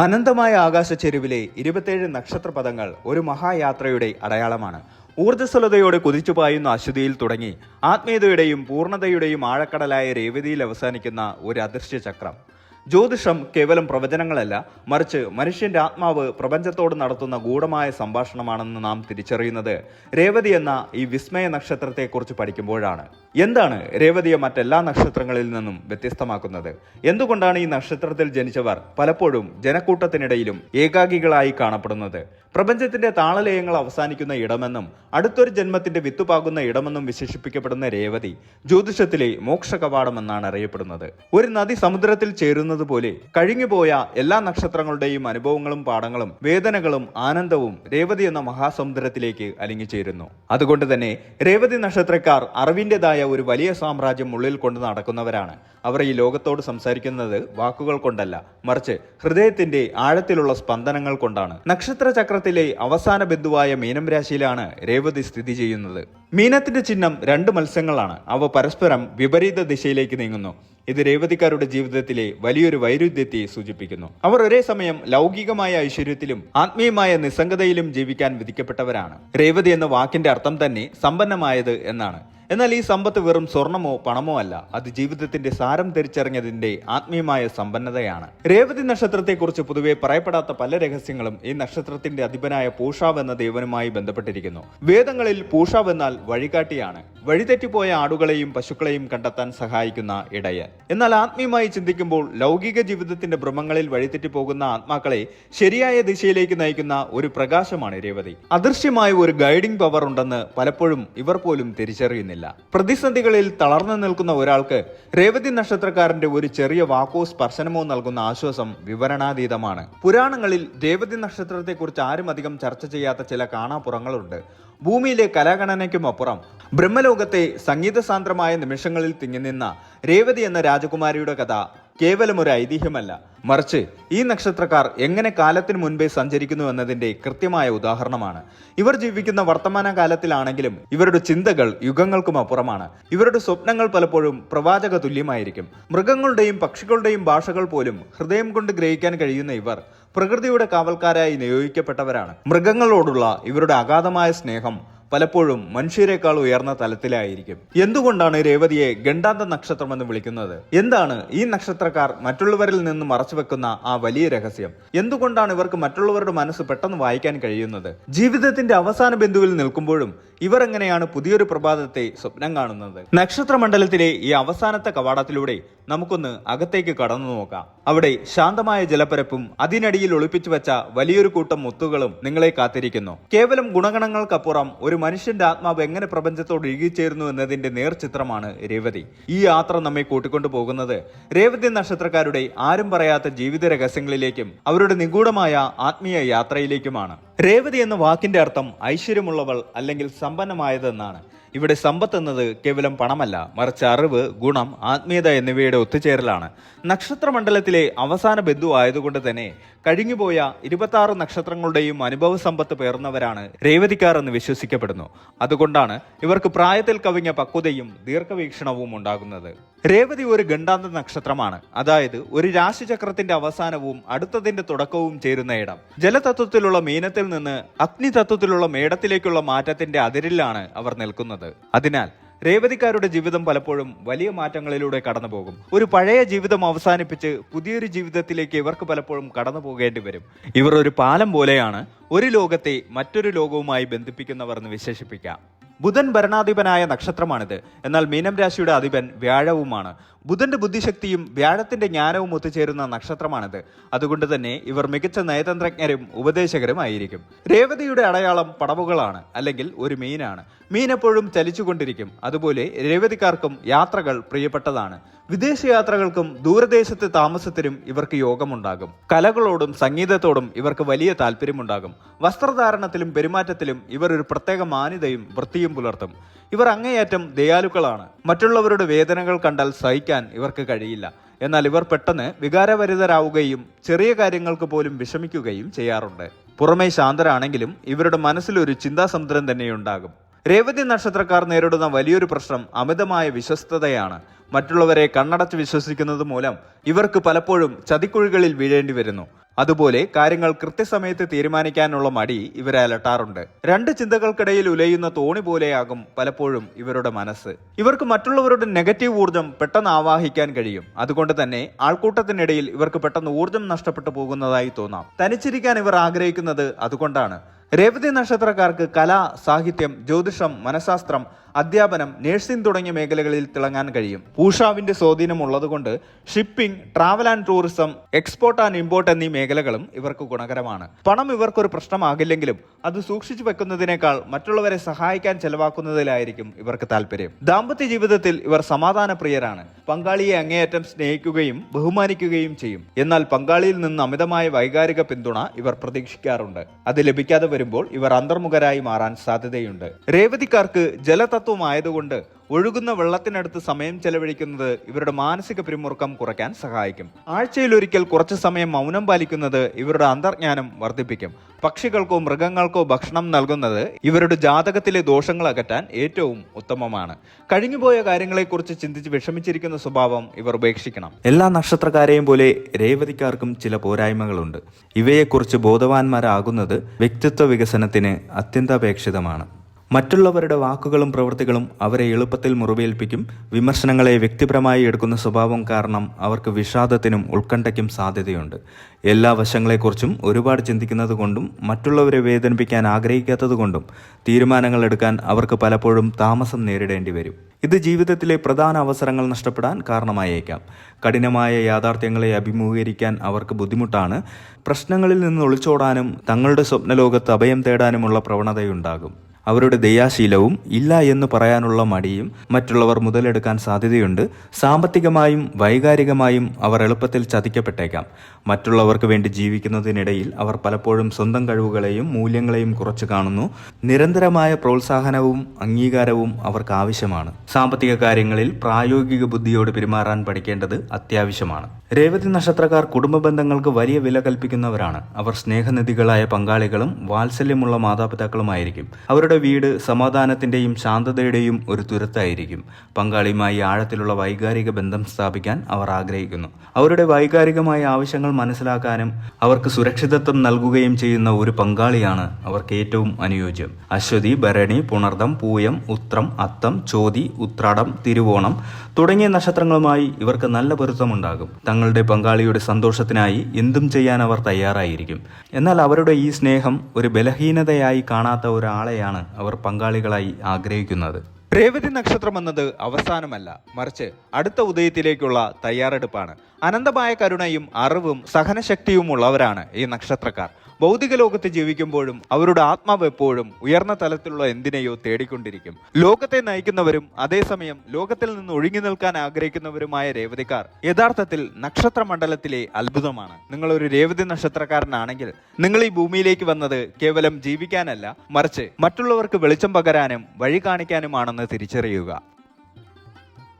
അനന്തമായ ആകാശച്ചെരുവിലെ ഇരുപത്തേഴ് നക്ഷത്രപഥങ്ങൾ ഒരു മഹായാത്രയുടെ അടയാളമാണ്. ഊർജസ്വലതയോടെ കുതിച്ചു പായുന്ന അശ്വതിയിൽ തുടങ്ങി ആത്മീയതയുടെയും പൂർണതയുടെയും ആഴക്കടലായ രേവതിയിൽ അവസാനിക്കുന്ന ഒരു അദൃശ്യ ചക്രം. ജ്യോതിഷം കേവലം പ്രവചനങ്ങളല്ല മറിച്ച് മനുഷ്യന്റെ ആത്മാവ് പ്രപഞ്ചത്തോട് നടത്തുന്ന ഗൂഢമായ സംഭാഷണമാണെന്ന് നാം തിരിച്ചറിയുന്നത് രേവതി എന്ന ഈ വിസ്മയ നക്ഷത്രത്തെക്കുറിച്ച് പഠിക്കുമ്പോഴാണ്. എന്താണ് രേവതിയെ മറ്റെല്ലാ നക്ഷത്രങ്ങളിൽ നിന്നും വ്യത്യസ്തമാക്കുന്നത്? എന്തുകൊണ്ടാണ് ഈ നക്ഷത്രത്തിൽ ജനിച്ചവർ പലപ്പോഴും ജനക്കൂട്ടത്തിനിടയിലും ഏകാഗികളായി കാണപ്പെടുന്നത്? പ്രപഞ്ചത്തിന്റെ താളലയങ്ങൾ അവസാനിക്കുന്ന ഇടമെന്നും അടുത്തൊരു ജന്മത്തിന്റെ വിത്തുപാകുന്ന ഇടമെന്നും വിശേഷിപ്പിക്കപ്പെടുന്ന രേവതി ജ്യോതിഷത്തിലെ മോക്ഷ കവാടമെന്നാണ് അറിയപ്പെടുന്നത്. ഒരു നദി സമുദ്രത്തിൽ ചേരുന്നത് പോലെ കഴിഞ്ഞുപോയ എല്ലാ നക്ഷത്രങ്ങളുടെയും അനുഭവങ്ങളും പാഠങ്ങളും വേദനകളും ആനന്ദവും രേവതി എന്ന മഹാസമുദ്രത്തിലേക്ക് അലിങ്ങിച്ചേരുന്നു അതുകൊണ്ട് തന്നെ രേവതി നക്ഷത്രക്കാർ അറിവിന്റെതായ ഒരു വലിയ സാമ്രാജ്യം ഉള്ളിൽ കൊണ്ട് നടക്കുന്നവരാണ്. അവർ ഈ ലോകത്തോട് സംസാരിക്കുന്നത് വാക്കുകൾ കൊണ്ടല്ല മറിച്ച് ഹൃദയത്തിന്റെ ആഴത്തിലുള്ള സ്പന്ദനങ്ങൾ കൊണ്ടാണ്. നക്ഷത്ര ചക്രത്തിലെ അവസാന ബന്ധുവായ മീനം രാശിയിലാണ് രേവതി സ്ഥിതി ചെയ്യുന്നത്. മീനത്തിന്റെ ചിഹ്നം രണ്ട് മത്സ്യങ്ങളാണ്. അവ പരസ്പരം വിപരീത ദിശയിലേക്ക് നീങ്ങുന്നു. ഇത് രേവതിക്കാരുടെ ജീവിതത്തിലെ വലിയൊരു വൈരുദ്ധ്യത്തെ സൂചിപ്പിക്കുന്നു. അവർ ഒരേ സമയം ലൗകികമായ ഐശ്വര്യത്തിലും ആത്മീയമായ നിസ്സംഗതയിലും ജീവിക്കാൻ വിധിക്കപ്പെട്ടവരാണ്. രേവതി എന്ന വാക്കിന്റെ അർത്ഥം തന്നെ സമ്പന്നമായത് എന്നാണ്. എന്നാൽ ഈ സമ്പത്ത് വെറും സ്വർണമോ പണമോ അല്ല. അത് ജീവിതത്തിന്റെ സാരം തിരിച്ചറിഞ്ഞതിന്റെ ആത്മീയമായ സമ്പന്നതയാണ്. രേവതി നക്ഷത്രത്തെക്കുറിച്ച് പൊതുവെ പറയപ്പെടാത്ത പല രഹസ്യങ്ങളും ഈ നക്ഷത്രത്തിന്റെ അധിപനായ പൂഷാവ് എന്ന ദേവനുമായി ബന്ധപ്പെട്ടിരിക്കുന്നു. വേദങ്ങളിൽ പൂഷാവ് എന്നാൽ വഴികാട്ടിയാണ്. വഴിതെറ്റിപ്പോയ ആടുകളെയും പശുക്കളെയും കണ്ടെത്താൻ സഹായിക്കുന്ന ഇടയ എന്നാൽ ആത്മീയമായി ചിന്തിക്കുമ്പോൾ ലൗകിക ജീവിതത്തിന്റെ ഭ്രമങ്ങളിൽ വഴിതെറ്റിപ്പോകുന്ന ആത്മാക്കളെ ശരിയായ ദിശയിലേക്ക് നയിക്കുന്ന ഒരു പ്രകാശമാണ് രേവതി. അദൃശ്യമായ ഒരു ഗൈഡിംഗ് പവർ ഉണ്ടെന്ന് പലപ്പോഴും ഇവർ പോലും തിരിച്ചറിയുന്നില്ല. പ്രതിസന്ധികളിൽ തളർന്നു നിൽക്കുന്ന ഒരാൾക്ക് രേവതി നക്ഷത്രക്കാരന്റെ ഒരു ചെറിയ വാക്കോ സ്പർശനമോ നൽകുന്ന ആശ്വാസം വിവരണാതീതമാണ്. പുരാണങ്ങളിൽ രേവതി നക്ഷത്രത്തെക്കുറിച്ച് ആരും അധികം ചർച്ച ചെയ്യാത്ത ചില കാണാപ്പുറങ്ങളുണ്ട്. ഭൂമിയിലെ കലാഗണനയ്ക്കും അപ്പുറം ബ്രഹ്മലോകത്തെ സംഗീതസാന്ദ്രമായ നിമിഷങ്ങളിൽ തിങ്ങി നിന്ന രേവതി എന്ന രാജകുമാരിയുടെ കഥ കേവലം ഒരു ഐതിഹ്യമല്ല. മറിച്ച് ഈ നക്ഷത്രക്കാർ എങ്ങനെ കാലത്തിന് മുൻപേ സഞ്ചരിക്കുന്നു എന്നതിന്റെ കൃത്യമായ ഉദാഹരണമാണ്. ഇവർ ജീവിക്കുന്ന വർത്തമാന കാലത്തിലാണെങ്കിലും ഇവരുടെ ചിന്തകൾ യുഗങ്ങൾക്കും അപ്പുറമാണ്. ഇവരുടെ സ്വപ്നങ്ങൾ പലപ്പോഴും പ്രവാചക തുല്യമായിരിക്കും. മൃഗങ്ങളുടെയും പക്ഷികളുടെയും ഭാഷകൾ പോലും ഹൃദയം കൊണ്ട് ഗ്രഹിക്കാൻ കഴിയുന്ന ഇവർ പ്രകൃതിയുടെ കാവൽക്കാരായി നിയോഗിക്കപ്പെട്ടവരാണ്. മൃഗങ്ങളോടുള്ള ഇവരുടെ അഗാധമായ സ്നേഹം പലപ്പോഴും മനുഷ്യരെക്കാൾ ഉയർന്ന തലത്തിലായിരിക്കും. എന്തുകൊണ്ടാണ് രേവതിയെ ഗണ്ടാന്ത നക്ഷത്രം എന്ന് വിളിക്കുന്നത്? എന്താണ് ഈ നക്ഷത്രക്കാർ മറ്റുള്ളവരിൽ നിന്ന് മറച്ചുവെക്കുന്ന ആ വലിയ രഹസ്യം? എന്തുകൊണ്ടാണ് ഇവർക്ക് മറ്റുള്ളവരുടെ മനസ്സ് പെട്ടെന്ന് വായിക്കാൻ കഴിയുന്നത്? ജീവിതത്തിന്റെ അവസാന ബിന്ദുവിൽ നിൽക്കുമ്പോഴും ഇവർ എങ്ങനെയാണ് പുതിയൊരു പ്രഭാതത്തെ സ്വപ്നം കാണുന്നത്? നക്ഷത്രമണ്ഡലത്തിലെ ഈ അവസാനത്തെ കവാടത്തിലൂടെ നമുക്കൊന്ന് അകത്തേക്ക് കടന്നു നോക്കാം. അവിടെ ശാന്തമായ ജലപ്പരപ്പും അതിനടിയിൽ ഒളിപ്പിച്ചു വെച്ച വലിയൊരു കൂട്ടം മുത്തുകളും നിങ്ങളെ കാത്തിരിക്കുന്നു. കേവലം ഗുണഗണങ്ങൾക്കപ്പുറം ഒരു മനുഷ്യന്റെ ആത്മാവ് എങ്ങനെ പ്രപഞ്ചത്തോട് ഇഴുകിച്ചേരുന്നു എന്നതിന്റെ നേർചിത്രമാണ് രേവതി. ഈ യാത്ര നമ്മെ കൂട്ടിക്കൊണ്ടു പോകുന്നത് രേവതി നക്ഷത്രക്കാരുടെ ആരും പറയാത്ത ജീവിത രഹസ്യങ്ങളിലേക്കും അവരുടെ നിഗൂഢമായ ആത്മീയ യാത്രയിലേക്കുമാണ്. രേവതി എന്ന വാക്കിന്റെ അർത്ഥം ഐശ്വര്യമുള്ളവൾ അല്ലെങ്കിൽ സമ്പന്നമായതെന്നാണ്. ഇവിടെ സമ്പത്ത് എന്നത് കേവലം പണമല്ല മറിച്ച് അറിവ് ഗുണം ആത്മീയത എന്നിവയുടെ ഒത്തുചേരലാണ്. നക്ഷത്രമണ്ഡലത്തിലെ അവസാന ബന്ധു ആയതുകൊണ്ട് തന്നെ കഴിഞ്ഞുപോയ ഇരുപത്തി ആറ് നക്ഷത്രങ്ങളുടെയും അനുഭവ സമ്പത്ത് പേർന്നവരാണ് രേവതിക്കാർ എന്ന് വിശ്വസിക്കപ്പെടുന്നു. അതുകൊണ്ടാണ് ഇവർക്ക് പ്രായത്തിൽ കവിഞ്ഞ പക്വതയും ദീർഘവീക്ഷണവും ഉണ്ടാകുന്നത്. രേവതി ഒരു ഗണ്ടാന്ത നക്ഷത്രമാണ്. അതായത് ഒരു രാശിചക്രത്തിന്റെ അവസാനവും അടുത്തതിന്റെ തുടക്കവും ചേരുന്ന ഇടം. ജലതത്വത്തിലുള്ള മീനത്തിൽ നിന്ന് അഗ്നിതത്വത്തിലുള്ള മേടത്തിലേക്കുള്ള മാറ്റത്തിന്റെ അതിരിലാണ് അവർ നിൽക്കുന്നത്. അതിനാൽ രേവതിക്കാരുടെ ജീവിതം പലപ്പോഴും വലിയ മാറ്റങ്ങളിലൂടെ കടന്നുപോകും. ഒരു പഴയ ജീവിതം അവസാനിപ്പിച്ച് പുതിയൊരു ജീവിതത്തിലേക്ക് ഇവർക്ക് പലപ്പോഴും കടന്നു പോകേണ്ടി വരും. ഇവർ ഒരു പാലം പോലെയാണ് ഒരു ലോകത്തെ മറ്റൊരു ലോകവുമായി ബന്ധിപ്പിക്കുന്നവർ എന്ന് വിശേഷിപ്പിക്കാം. ബുധൻ ഭരണാധിപനായ നക്ഷത്രമാണിത്. എന്നാൽ മീനം രാശിയുടെ അധിപൻ വ്യാഴവുമാണ്. ബുധന്റെ ബുദ്ധിശക്തിയും വ്യാഴത്തിന്റെ ജ്ഞാനവും ഒത്തുചേരുന്ന നക്ഷത്രമാണിത്. അതുകൊണ്ട് തന്നെ ഇവർ മികച്ച നയതന്ത്രജ്ഞരും ഉപദേശകരുമായിരിക്കും. രേവതിയുടെ അടയാളം പടവുകളാണ് അല്ലെങ്കിൽ ഒരു മീനാണ്. മീൻ എപ്പോഴും ചലിച്ചുകൊണ്ടിരിക്കും. അതുപോലെ രേവതിക്കാർക്കും യാത്രകൾ പ്രിയപ്പെട്ടതാണ്. വിദേശയാത്രകൾക്കും ദൂരദേശത്തെ താമസത്തിനും ഇവർക്ക് യോഗമുണ്ടാകും. കലകളോടും സംഗീതത്തോടും ഇവർക്ക് വലിയ താല്പര്യമുണ്ടാകും. വസ്ത്രധാരണത്തിലും പെരുമാറ്റത്തിലും ഇവർ ഒരു പ്രത്യേക മാന്യതയും വൃത്തിയും പുലർത്തും. ഇവർ അങ്ങേയറ്റം ദയാലുക്കളാണ്. മറ്റുള്ളവരുടെ വേദനകൾ കണ്ടാൽ സഹിക്കാൻ ഇവർക്ക് കഴിയില്ല. എന്നാൽ ഇവർ പെട്ടെന്ന് വികാരഭരിതരാവുകയും ചെറിയ കാര്യങ്ങൾക്ക് പോലും വിഷമിക്കുകയും ചെയ്യാറുണ്ട്. പുറമേ ശാന്തരാണെങ്കിലും ഇവരുടെ മനസ്സിലൊരു ചിന്താസമുദ്രം തന്നെയുണ്ടാകും. രേവതി നക്ഷത്രക്കാർ നേരിടുന്ന വലിയൊരു പ്രശ്നം അമിതമായ വിശ്വസ്തതയാണ്. മറ്റുള്ളവരെ കണ്ണടച്ച് വിശ്വസിക്കുന്നത് മൂലം ഇവർക്ക് പലപ്പോഴും ചതിക്കുഴികളിൽ വീഴേണ്ടി വരുന്നു. അതുപോലെ കാര്യങ്ങൾ കൃത്യസമയത്ത് തീരുമാനിക്കാനുള്ള മടി ഇവരെ അലട്ടാറുണ്ട് രണ്ട് ചിന്തകൾക്കിടയിൽ ഉലയുന്ന തോണി പോലെയാകും പലപ്പോഴും ഇവരുടെ മനസ്സ്. ഇവർക്ക് മറ്റുള്ളവരുടെ നെഗറ്റീവ് ഊർജം പെട്ടെന്ന് ആവാഹിക്കാൻ കഴിയും. അതുകൊണ്ട് തന്നെ ആൾക്കൂട്ടത്തിനിടയിൽ ഇവർക്ക് പെട്ടെന്ന് ഊർജം നഷ്ടപ്പെട്ടു പോകുന്നതായി തോന്നാം. തനിച്ചിരിക്കാൻ ഇവർ ആഗ്രഹിക്കുന്നത് അതുകൊണ്ടാണ്. രേവതി നക്ഷത്രക്കാർക്ക് കല സാഹിത്യം ജ്യോതിഷം മനഃശാസ്ത്രം അധ്യാപനം നഴ്സിംഗ് തുടങ്ങിയ മേഖലകളിൽ തിളങ്ങാൻ കഴിയും. പൂഷാവിന്റെ സ്വാധീനം ഉള്ളതുകൊണ്ട് shipping travel and tourism export and import എന്നീ മേഖലകളും ഇവർക്ക് ഗുണകരമാണ്. പണം ഇവർക്കൊരു പ്രശ്നമാകില്ലെങ്കിലും അത് സൂക്ഷിച്ചു വെക്കുന്നതിനേക്കാൾ മറ്റുള്ളവരെ സഹായിക്കാൻ ചെലവാക്കുന്നതിലായിരിക്കും ഇവർക്ക് താല്പര്യം ദാമ്പത്യ ജീവിതത്തിൽ ഇവർ സമാധാനപ്രിയരാണ്. പങ്കാളിയെ അങ്ങേയറ്റം സ്നേഹിക്കുകയും ബഹുമാനിക്കുകയും ചെയ്യും. എന്നാൽ പങ്കാളിയിൽ നിന്ന് അമിതമായ വൈകാരിക പിന്തുണ ഇവർ പ്രതീക്ഷിക്കാറുണ്ട്. അത് ലഭിക്കാതെ വരുമ്പോൾ ഇവർ അന്തർമുഖരായി മാറാൻ സാധ്യതയുണ്ട്. രേവതിക്കാർക്ക് ജലതത്വമായതുകൊണ്ട് ഒഴുകുന്ന വെള്ളത്തിനടുത്ത് സമയം ചെലവഴിക്കുന്നത് ഇവരുടെ മാനസിക പിരിമുറുക്കം കുറയ്ക്കാൻ സഹായിക്കും. ആഴ്ചയിൽ ഒരിക്കൽ കുറച്ച് സമയം മൗനം പാലിക്കുന്നത് ഇവരുടെ അന്തർജ്ഞാനം വർദ്ധിപ്പിക്കും. പക്ഷികൾക്കോ മൃഗങ്ങൾക്കോ ഭക്ഷണം നൽകുന്നത് ഇവരുടെ ജാതകത്തിലെ ദോഷങ്ങൾ അകറ്റാൻ ഏറ്റവും ഉത്തമമാണ്. കഴിഞ്ഞുപോയ കാര്യങ്ങളെക്കുറിച്ച് ചിന്തിച്ച് വിഷമിച്ചിരിക്കുന്ന സ്വഭാവം ഇവർ ഉപേക്ഷിക്കണം. എല്ലാ നക്ഷത്രക്കാരെയും പോലെ രേവതിക്കാർക്കും ചില പോരായ്മകളുണ്ട്. ഇവയെക്കുറിച്ച് ബോധവാന്മാരാകുന്നത് വ്യക്തിത്വ വികസനത്തിന് അത്യന്താപേക്ഷിതമാണ്. മറ്റുള്ളവരുടെ വാക്കുകളും പ്രവൃത്തികളും അവരെ എളുപ്പത്തിൽ മുറിവേൽപ്പിക്കും. വിമർശനങ്ങളെ വ്യക്തിപരമായി എടുക്കുന്ന സ്വഭാവം കാരണം അവർക്ക് വിഷാദത്തിനും ഉത്കണ്ഠയ്ക്കും സാധ്യതയുണ്ട്. എല്ലാ വശങ്ങളെക്കുറിച്ചും ഒരുപാട് ചിന്തിക്കുന്നത് കൊണ്ടും മറ്റുള്ളവരെ വേദനിപ്പിക്കാൻ ആഗ്രഹിക്കാത്തത് കൊണ്ടും തീരുമാനങ്ങൾ എടുക്കാൻ അവർക്ക് പലപ്പോഴും താമസം നേരിടേണ്ടി വരും. ഇത് ജീവിതത്തിലെ പ്രധാന അവസരങ്ങൾ നഷ്ടപ്പെടാൻ കാരണമായേക്കാം. കഠിനമായ യാഥാർത്ഥ്യങ്ങളെ അഭിമുഖീകരിക്കാൻ അവർക്ക് ബുദ്ധിമുട്ടാണ്. പ്രശ്നങ്ങളിൽ നിന്ന് ഒളിച്ചോടാനും തങ്ങളുടെ സ്വപ്നലോകത്ത് അഭയം തേടാനുമുള്ള പ്രവണതയുണ്ടാകും. അവരുടെ ദയാശീലവും ഇല്ല എന്ന് പറയാനുള്ള മടിയും മറ്റുള്ളവർ മുതലെടുക്കാൻ സാധ്യതയുണ്ട്. സാമ്പത്തികമായും വൈകാരികമായും അവർ എളുപ്പത്തിൽ ചതിക്കപ്പെട്ടേക്കാം. മറ്റുള്ളവർക്ക് വേണ്ടി ജീവിക്കുന്നതിനിടയിൽ അവർ പലപ്പോഴും സ്വന്തം കഴിവുകളെയും മൂല്യങ്ങളെയും കുറച്ച് കാണുന്നു. നിരന്തരമായ പ്രോത്സാഹനവും അംഗീകാരവും അവർക്ക് ആവശ്യമാണ്. സാമ്പത്തിക കാര്യങ്ങളിൽ പ്രായോഗിക ബുദ്ധിയോട് പെരുമാറാൻ പഠിക്കേണ്ടത് അത്യാവശ്യമാണ്. രേവതി നക്ഷത്രക്കാർ കുടുംബ ബന്ധങ്ങൾക്ക് വലിയ വില കൽപ്പിക്കുന്നവരാണ്. അവർ സ്നേഹനിധികളായ പങ്കാളികളും വാത്സല്യമുള്ള മാതാപിതാക്കളുമായിരിക്കും. അവരുടെ വീട് സമാധാനത്തിന്റെയും ശാന്തതയുടെയും ഒരു തുരത്തായിരിക്കും. പങ്കാളിയുമായി ആഴത്തിലുള്ള വൈകാരിക ബന്ധം സ്ഥാപിക്കാൻ അവർ ആഗ്രഹിക്കുന്നു. അവരുടെ വൈകാരികമായ ആവശ്യങ്ങൾ മനസ്സിലാക്കാനും അവർക്ക് സുരക്ഷിതത്വം നൽകുകയും ചെയ്യുന്ന ഒരു പങ്കാളിയാണ് അവർക്ക് ഏറ്റവും അനുയോജ്യം. അശ്വതി ഭരണി പുണർദം പൂയം ഉത്രം അത്തം ചോതി ഉത്രാടം തിരുവോണം തുടങ്ങിയ നക്ഷത്രങ്ങളുമായി ഇവർക്ക് നല്ല പൊരുത്തമുണ്ടാകും. തങ്ങളുടെ പങ്കാളിയുടെ സന്തോഷത്തിനായി എന്തും ചെയ്യാൻ അവർ തയ്യാറായിരിക്കും. എന്നാൽ അവരുടെ ഈ സ്നേഹം ഒരു ബലഹീനതയായി കാണാത്ത ഒരാളെയാണ് അവർ പങ്കാളികളായി ആഗ്രഹിക്കുന്നത്. രേവതി നക്ഷത്രം എന്നത് അവസാനമല്ല മറിച്ച് അടുത്ത ഉദയത്തിലേക്കുള്ള തയ്യാറെടുപ്പാണ്. അനന്തമായ കരുണയും അറിവും സഹനശക്തിയും ഉള്ളവരാണ് ഈ നക്ഷത്രക്കാർ. ഭൗതിക ലോകത്ത് ജീവിക്കുമ്പോഴും അവരുടെ ആത്മാവ് എപ്പോഴും ഉയർന്ന തലത്തിലുള്ള എന്തിനെയോ തേടിക്കൊണ്ടിരിക്കും. ലോകത്തെ നയിക്കുന്നവരും അതേസമയം ലോകത്തിൽ നിന്ന് ഒഴുകി നിൽക്കാൻ ആഗ്രഹിക്കുന്നവരുമായ രേവതിക്കാർ യഥാർത്ഥത്തിൽ നക്ഷത്ര മണ്ഡലത്തിലെ അത്ഭുതമാണ്. നിങ്ങൾ ഒരു രേവതി നക്ഷത്രക്കാരനാണെങ്കിൽ നിങ്ങൾ ഈ ഭൂമിയിലേക്ക് വന്നത് കേവലം ജീവിക്കാനല്ല മറിച്ച് മറ്റുള്ളവർക്ക് വെളിച്ചം പകരാനും വഴി കാണിക്കാനുമാണെന്ന് തിരിച്ചറിയുക.